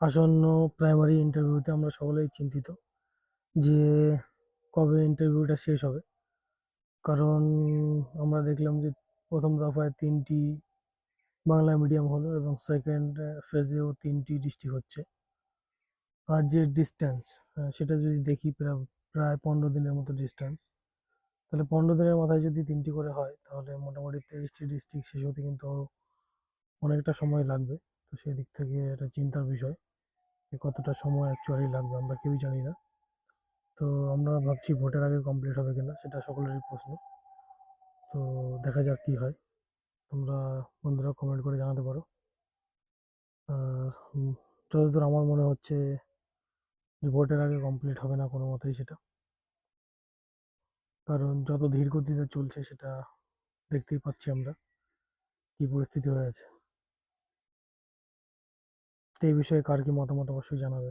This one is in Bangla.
আসন্ন প্রাইমারি ইন্টারভিউতে আমরা সকলেই চিন্তিত যে কবে ইন্টারভিউটা শেষ হবে। কারণ আমরা দেখলাম যে প্রথম দফায় তিনটি বাংলা মিডিয়াম হলো এবং সেকেন্ড ফেজেও তিনটি ডিস্ট্রিক্ট হচ্ছে। আর যে ডিস্টেন্স সেটা যদি দেখি প্রায় পনেরো দিনের মতো ডিস্টেন্স তাহলে পনেরো দিনের মাথায় যদি তিনটি করে হয়, তাহলে মোটামুটি তেইশটি ডিস্ট্রিক্ট শেষ হতে কিন্তু অনেকটা সময় লাগবে। তো সেই দিক থেকে এটা চিন্তার বিষয় যে কতটা সময় অ্যাকচুয়ালি লাগবে, আমরা কেউই জানি না। তো আমরা ভাবছি ভোটের আগে কমপ্লিট হবে কিনা সেটা সকলেরই প্রশ্ন। তো দেখা যাক কী হয়। তোমরা বন্ধুরা কমেন্ট করে জানাতে পারো। আর যতদূর আমার মনে হচ্ছে যে ভোটের আগে কমপ্লিট হবে না কোনো মতেই সেটা। কারণ যত ধীর গতিতে চলছে সেটা দেখতেই পাচ্ছি আমরা কী পরিস্থিতি হয়ে আছে। তো এই বিষয়ে কার কি মতামত অবশ্যই জানাবে।